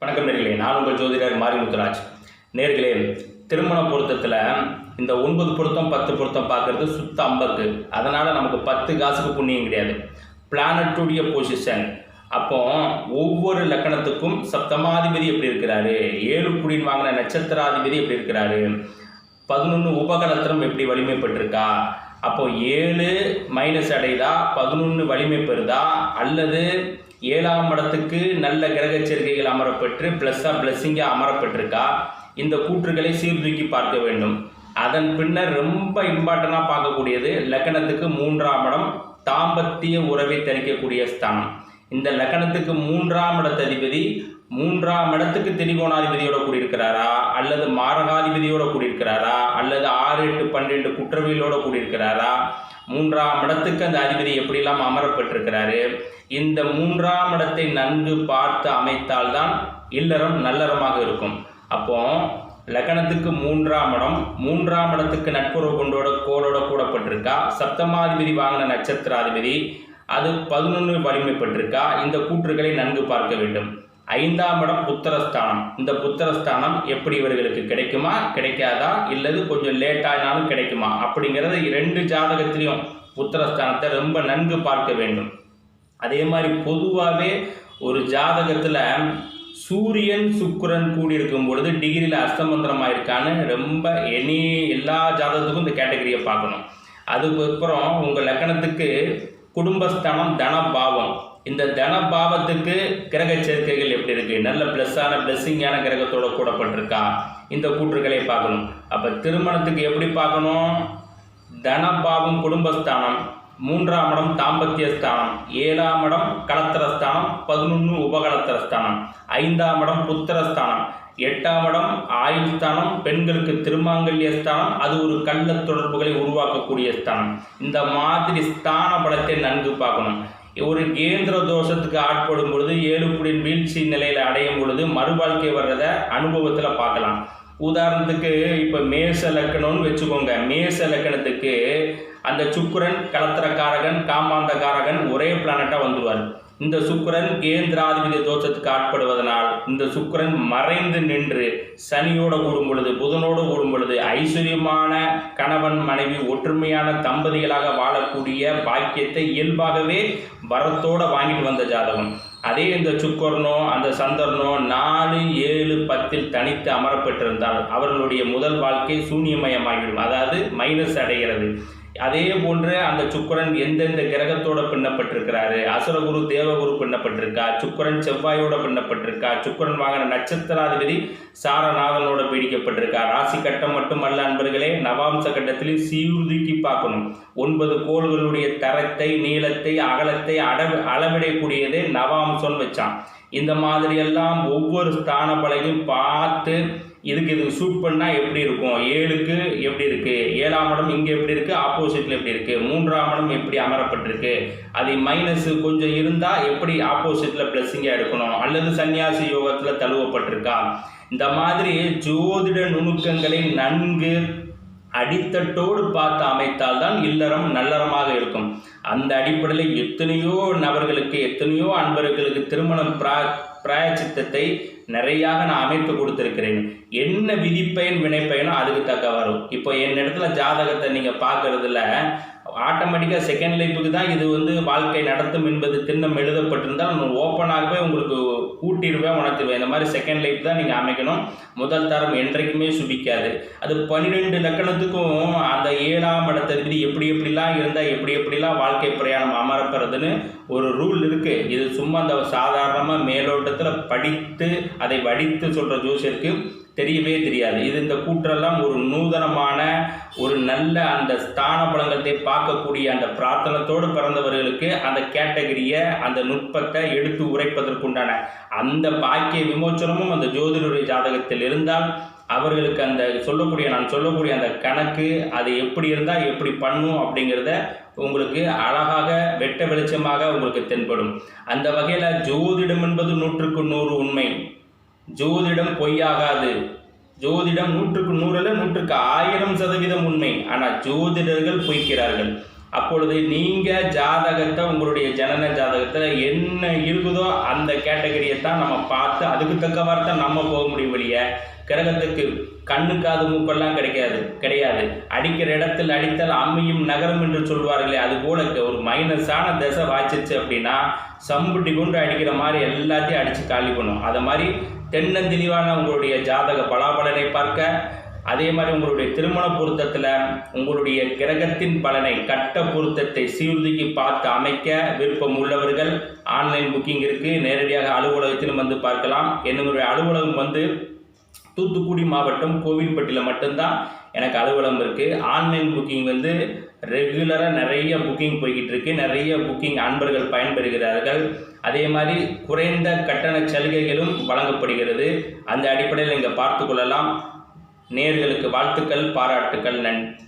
வணக்கம் நேர்களே நான் உங்கள் ஜோதிடர் மாரிமுத்துராஜ். நேர்களே திருமண பொருத்தத்தில் இந்த ஒன்பது பொருத்தம் பத்து பொருத்தம் பார்க்கறது சுத்த அம்பக்கு அதனால் நமக்கு பத்து காசுக்கு புண்ணியம் கிடையாது. பிளானட்டுடைய பொசிஷன் அப்போ ஒவ்வொரு லக்கணத்துக்கும் சப்தமாதிபதி எப்படி இருக்கிறாரு? ஏழு குடின்னு வாங்கின நட்சத்திராதிபதி எப்படி இருக்கிறாரு? பதினொன்று உபகலத்திரம் எப்படி வலிமைப்பட்டிருக்கா? அப்போது ஏழு மைனஸ் அடையுதா பதினொன்று வலிமை பெறுதா? அல்லது ஏழாம் இடத்துக்கு நல்ல கிரக சேர்க்கைகள் அமரப்பெற்று ப்ளஸ்ஸாக பிளஸ்ஸிங்காக அமரப்பட்டிருக்கா இந்த கூற்றுகளை சீர்தூக்கி பார்க்க வேண்டும். அதன் பின்னர் ரொம்ப இம்பார்ட்டண்டாக பார்க்கக்கூடியது லக்கணத்துக்கு மூன்றாம் இடம் தாம்பத்திய உறவை தணிக்கக்கூடிய ஸ்தானம். இந்த லக்கணத்துக்கு மூன்றாம் இடத்ததிபதி மூன்றாம் இடத்துக்கு திரிகோணாதிபதியோட கூடியிருக்கிறாரா? அல்லது மாரகாதிபதியோட கூடியிருக்கிறாரா? அல்லது ஆறு எட்டு பன்னிரெண்டு குற்றவியலோட கூடியிருக்கிறாரா? மூன்றாம் இடத்துக்கு அந்த அதிபதி எப்படிலாம் அமரப்பட்டிருக்கிறாரு? இந்த மூன்றாம் இடத்தை நன்கு பார்த்து அமைத்தால்தான் இல்லறம் நல்லறமாக இருக்கும். அப்போ லக்கணத்துக்கு மூன்றாம் இடம் மூன்றாம் இடத்துக்கு நட்புறவு கொண்டோட கோளோட கூடப்பட்டிருக்கா? சப்தமாதிபதி வாங்கின நட்சத்திராதிபதி அது பதினொன்று வலிமைப்பட்டிருக்கா? இந்த கூற்றுகளை நன்கு பார்க்க வேண்டும். ஐந்தாம் இடம் புத்திரஸ்தானம். இந்த புத்திரஸ்தானம் எப்படி இவர்களுக்கு கிடைக்குமா? கிடைக்காதா? இல்லது கொஞ்சம் லேட்டானாலும் கிடைக்குமா? அப்படிங்கிறது ரெண்டு ஜாதகத்திலையும் புத்திரஸ்தானத்தை ரொம்ப நன்கு பார்க்க வேண்டும். அதே மாதிரி பொதுவாகவே ஒரு ஜாதகத்தில் சூரியன் சுக்கிரன் கூடியிருக்கும் பொழுது டிகிரியில் அஸ்தமந்திரமாக இருக்கான்னு ரொம்ப எனி எல்லா ஜாதகத்துக்கும் இந்த கேட்டகரியை பார்க்கணும். அதுக்கப்புறம் உங்கள் லக்கணத்துக்கு குடும்பஸ்தானம் தனபாவம். இந்த தனபாவத்துக்கு கிரக சேர்க்கைகள் எப்படி இருக்கு? நல்ல ப்ளஸ்ஸான பிளஸ்ஸிங்கான கிரகத்தோட கூடப்பட்டிருக்கா? இந்த கூற்றுகளை பார்க்கணும். அப்போ திருமணத்துக்கு எப்படி பார்க்கணும்? தனபாவம் குடும்பஸ்தானம். மூன்றாம் இடம் தாம்பத்திய ஸ்தானம் ஏழாம் இடம் கலத்திரஸ்தானம் பதினொன்று உபகலத்திரஸ்தானம் ஐந்தாம் இடம் புத்திரஸ்தானம் எட்டாம் இடம் ஆயுள் ஸ்தானம் பெண்களுக்கு திருமாங்கல்ய ஸ்தானம் அது ஒரு கள்ள தொடர்புகளை உருவாக்கக்கூடிய ஸ்தானம். இந்த மாதிரி ஸ்தான பலத்தை நன்கு பார்க்கணும். ஒரு கேந்திர தோஷத்துக்கு ஆட்படும் பொழுது ஏழுக்குடியின் வீழ்ச்சி நிலையில் அடையும் பொழுது மறுவாழ்க்கை வர்றதை அனுபவத்தில் பார்க்கலாம். உதாரணத்துக்கு இப்போ மேச லக்கணம்னு வச்சுக்கோங்க. மேச லக்கணத்துக்கு அந்த சுக்கிரன் கலத்திரக்காரகன் காமாந்தகாரகன் ஒரே பிளானட்டாக வந்துடுவார் இந்த சுக்கிரன் கேந்திராதிபதி தோஷத்துக்கு ஆட்படுவதனால் இந்த சுக்கிரன் மறைந்து நின்று சனியோட கூடும் பொழுது புதனோடு கூடும் பொழுது ஐஸ்வர்யமான கணவன் மனைவி ஒற்றுமையான தம்பதிகளாக வாழக்கூடிய பாக்கியத்தை இயல்பாகவே வரத்தோட வாங்கிட்டு வந்த ஜாதகம். அதே இந்த சுக்கரனோ அந்த சந்தரனோ நாலு ஏழு பத்தில் தனித்து அமரப்பட்டிருந்தால் அவர்களுடைய முதல் வாழ்க்கை சூன்யமயமாகிவிடும். அதாவது மைனஸ் அடைகிறது. அதே போன்று அந்த சுக்கிரன் எந்தெந்த கிரகத்தோட பின்னப்பட்டிருக்கிறாரு? அசுரகுரு தேவகுரு பின்னப்பட்டிருக்கா? சுக்கிரன் செவ்வாயோட பின்னப்பட்டிருக்கா? சுக்கிரன் வாங்கின நட்சத்திராதிபதி சாரநாதனோட பீடிக்கப்பட்டிருக்கா? ராசி கட்டம் மட்டுமல்ல அன்பர்களே நவாம்ச கட்டத்திலும் சீர்தூக்கி பார்க்கணும். ஒன்பது கோள்களுடைய தரத்தை நீளத்தை அகலத்தை அட அளவிடக்கூடியதே நவாம்சம்னு வச்சான். இந்த மாதிரியெல்லாம் ஒவ்வொரு ஸ்தான பார்த்து இதுக்கு இது சூட் பண்ணால் எப்படி இருக்கும்? ஏழுக்கு எப்படி இருக்குது ஏழாம் இடம் இங்கே எப்படி இருக்குது ஆப்போசிட்டில் எப்படி இருக்குது மூன்றாம் இடம் எப்படி அமரப்பட்டிருக்கு? அது மைனஸ் கொஞ்சம் இருந்தால் எப்படி ஆப்போசிட்டில் ப்ளஸ்ஸிங்காக எடுக்கணும்? அல்லது சன்னியாசி யோகத்தில் தழுவப்பட்டிருக்கா? இந்த மாதிரி ஜோதிட நுணுக்கங்களை நன்கு அடித்தட்டோடு பார்த்து அமைத்தால் தான் இல்லறம் நல்லறமாக இருக்கும். அந்த அடிப்படையில் எத்தனையோ நபர்களுக்கு எத்தனையோ அன்பர்களுக்கு திருமணம் பிரா பிராயச்சித்தத்தை நிறையாக நான் அமைத்து கொடுத்துருக்கிறேன். என்ன விதிப்பயன் வினைப்பயனோ அதுக்கு தக்க வரும் இப்போ என் இடத்துல ஜாதகத்தை நீங்கள் பார்க்குறதுல ஆட்டோமேட்டிக்காக செகண்ட் லைஃபுக்கு தான் இது வந்து வாழ்க்கை நடத்தும் என்பது திண்ணம் எழுதப்பட்டிருந்தால் ஓப்பனாகவே உங்களுக்கு கூட்டிடுவேன் உணர்த்திடுவேன் இந்த மாதிரி செகண்ட் லைஃப் தான் நீங்கள் அமைக்கணும். முதல் தரம் என்றைக்குமே சுபிக்காது. அது பன்னிரெண்டு லக்கணத்துக்கும் அந்த ஏழாம் இடத்திற்கு எப்படி எப்படிலாம் இருந்தால் எப்படி எப்படிலாம் வாழ்க்கை பிரயாணம் அமரப்படுறதுன்னு ஒரு ரூல் இருக்குது இது சும்மா அந்த சாதாரணமாக மேலோட்டத்தில் படித்து அதை வடித்து சொல்கிற ஜோசியருக்கு தெரியவே தெரியாது. இது இந்த கூற்றெல்லாம் ஒரு நூதனமான ஒரு நல்ல அந்த ஸ்தான பலங்களை பார்க்கக்கூடிய அந்த பிரார்த்தனத்தோடு பிறந்தவர்களுக்கு அந்த கேட்டகரியை அந்த நுட்பத்தை எடுத்து உரைப்பதற்குண்டான அந்த பாக்கிய விமோச்சனமும் அந்த ஜோதிடருடைய ஜாதகத்தில் இருந்தால் அவர்களுக்கு அந்த சொல்லக்கூடிய நான் சொல்லக்கூடிய அந்த கணக்கு அது எப்படி இருந்தால் எப்படி பண்ணும் அப்படிங்கிறத உங்களுக்கு அழகாக வெட்ட வெளிச்சமாக உங்களுக்கு தென்படும். அந்த வகையில் ஜோதிடம் என்பது நூற்றுக்கு நூறு உண்மை. ஜோதிடம் பொய்யாகாது. ஜோதிடம் நூற்றுக்கு நூறில் நூற்றுக்கு ஆயிரம் சதவீதம் உண்மை. ஆனால் ஜோதிடர்கள் பொய்க்கிறார்கள். அப்பொழுது நீங்கள் ஜாதகத்தை உங்களுடைய ஜனன ஜாதகத்தில் என்ன இருக்குதோ அந்த கேட்டகரியை தான் நம்ம பார்த்து அதுக்கு தக்கவாறு தான் நம்ம போக முடியும் வெளியே. கிரகத்துக்கு கண்ணு காது மூக்கெல்லாம் கிடைக்காது கிடையாது. அடிக்கிற இடத்தில் அடித்தால் அம்மையும் நகரம் என்று சொல்வார்களே அது போல ஒரு மைனஸான திசை வாய்ச்சிச்சு அப்படின்னா சம்புட்டி கொண்டு அடிக்கிற மாதிரி எல்லாத்தையும் அடித்து காலி பண்ணும். அதை மாதிரி தென்னந்தெளிவான உங்களுடைய ஜாதக பலாபலனை பார்க்க அதே மாதிரி உங்களுடைய திருமண பொருத்தத்தில் உங்களுடைய கிரகத்தின் பலனை கட்ட பொருத்தத்தை சீர்தூக்கி பார்த்து அமைக்க விருப்பம் உள்ளவர்கள் ஆன்லைன் புக்கிங் இருக்குது நேரடியாக அலுவலகத்திலும் வந்து பார்க்கலாம். என்னுடைய அலுவலகம் வந்து தூத்துக்குடி மாவட்டம் கோவில்பட்டியில் மட்டும்தான் எனக்கு அலுவலகம் இருக்குது ஆன்லைன் புக்கிங் வந்து ரெகுலராக நிறைய புக்கிங் போய்கிட்டு இருக்கு நிறைய புக்கிங் அன்பர்கள் பயன்பெறுகிறார்கள். அதே மாதிரி குறைந்த கட்டண சலுகைகளும் வழங்கப்படுகிறது. அந்த அடிப்படையில் இங்கே பார்த்து கொள்ளலாம். நேர்களுக்கு வாழ்த்துக்கள் பாராட்டுக்கள் நன்றி.